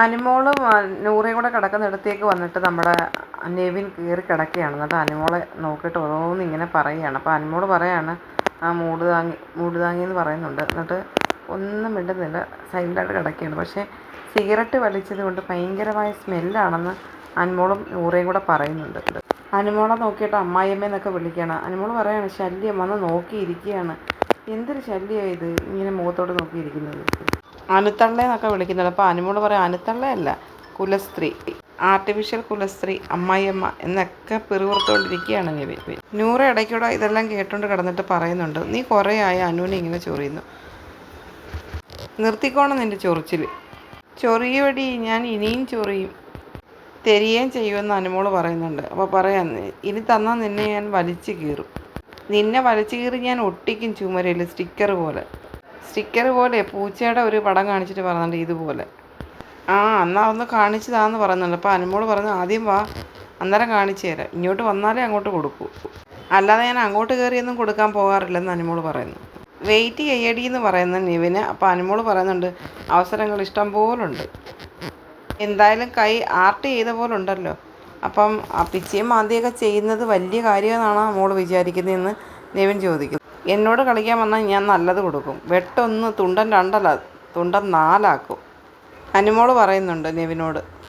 അനുമോളും നൂറേ നൂറയും കൂടെ കിടക്കുന്നിടത്തേക്ക് വന്നിട്ട് നമ്മുടെ നെവിൻ കയറി കിടക്കുകയാണ് എന്നിട്ട് അനുമോളെ നോക്കിയിട്ട് ഓരോന്ന് ഇങ്ങനെ പറയുകയാണ് അപ്പോൾ അനുമോൾ പറയാണ് ആ മൂട് താങ്ങി മൂട് താങ്ങി എന്ന് പറയുന്നുണ്ട്. എന്നിട്ട് ഒന്നും മിണ്ടുന്നില്ല. സൈലന്റായിട്ട് കിടക്കുകയാണ് പക്ഷേ സിഗരറ്റ് വലിച്ചത് കൊണ്ട് ഭയങ്കരമായ സ്മെല്ലാണെന്ന് അനുമോളും നൂറയും കൂടെ പറയുന്നുണ്ട്. അനുമോളെ നോക്കിയിട്ട് അമ്മായിയമ്മയെന്നൊക്കെ വിളിക്കുകയാണ്. അനുമോൾ പറയാണ് ശല്യം വന്ന് നോക്കിയിരിക്കുകയാണ്. എന്തൊരു ശല്യമാണ് ഇത്? ഇങ്ങനെ മുഖത്തോട്ട് നോക്കിയിരിക്കുന്നത്. അനുത്തള്ളയെന്നൊക്കെ വിളിക്കുന്നത്. അപ്പോൾ അനുമോൾ പറയാം അനുത്തള്ളയല്ല കുലസ്ത്രീ ആർട്ടിഫിഷ്യൽ കുലസ്ത്രീ അമ്മായിയമ്മ എന്നൊക്കെ പിറുപുറത്തുകൊണ്ടിരിക്കുകയാണ് നബി നൂറ ഇടയ്ക്കൂടെ ഇതെല്ലാം കേട്ടുകൊണ്ട് കിടന്നിട്ട് പറയുന്നുണ്ട്. നീ കുറേ ആയ അനുവിനെ ഇങ്ങനെ ചൊറിയുന്നു. നിർത്തിക്കോണം നിന്റെ ചൊറിച്ചിൽ ചൊറിയുവടി ഞാൻ ഇനിയും ചൊറിയും. തരികയും ചെയ്യുമെന്ന് അനുമോൾ പറയുന്നുണ്ട്. അപ്പോൾ പറയാൻ ഇനി തന്നാൽ നിന്നെ ഞാൻ വലിച്ചു കീറും. നിന്നെ വലിച്ചു കീറി ഞാൻ ഒട്ടിക്കും ചുമരയിൽ സ്റ്റിക്കർ പോലെ. സ്റ്റിക്കർ പോലെ പൂച്ചയുടെ ഒരു പടം കാണിച്ചിട്ട് പറഞ്ഞിട്ടുണ്ട് ഇതുപോലെ. ആ എന്നാൽ ഒന്ന് കാണിച്ചതാന്ന് പറയുന്നുണ്ട്. അപ്പോൾ അനുമോൾ പറഞ്ഞു ആദ്യം വാ അന്നേരം കാണിച്ചു തരാം. ഇങ്ങോട്ട് വന്നാലേ അങ്ങോട്ട് കൊടുക്കൂ. അല്ലാതെ ഞാൻ അങ്ങോട്ട് കയറിയൊന്നും കൊടുക്കാൻ പോകാറില്ലെന്ന് അനുമോൾ പറയുന്നു. വെയിറ്റ് ചെയ്യടി എന്ന് പറയുന്ന നിവിന് അപ്പോൾ അനുമോൾ പറയുന്നുണ്ട് അവസരങ്ങൾ ഇഷ്ടം പോലുണ്ട്. എന്തായാലും കൈ ആർട്ട് ചെയ്ത പോലെ ഉണ്ടല്ലോ. അപ്പം ആ പിച്ചയും മാന്തിയൊക്കെ ചെയ്യുന്നത് വലിയ കാര്യമെന്നാണ് മോൾ വിചാരിക്കുന്നതെന്ന് നിവിൻ ചോദിക്കുന്നു. എന്നോട് കളിക്കാൻ വന്നാൽ ഞാൻ നല്ലത് കൊടുക്കും. വെട്ടൊന്ന് തുണ്ടൻ രണ്ടല്ല തുണ്ടൻ നാലാക്കും. അനുമോൾ പറയുന്നുണ്ട് നിവിനോട്.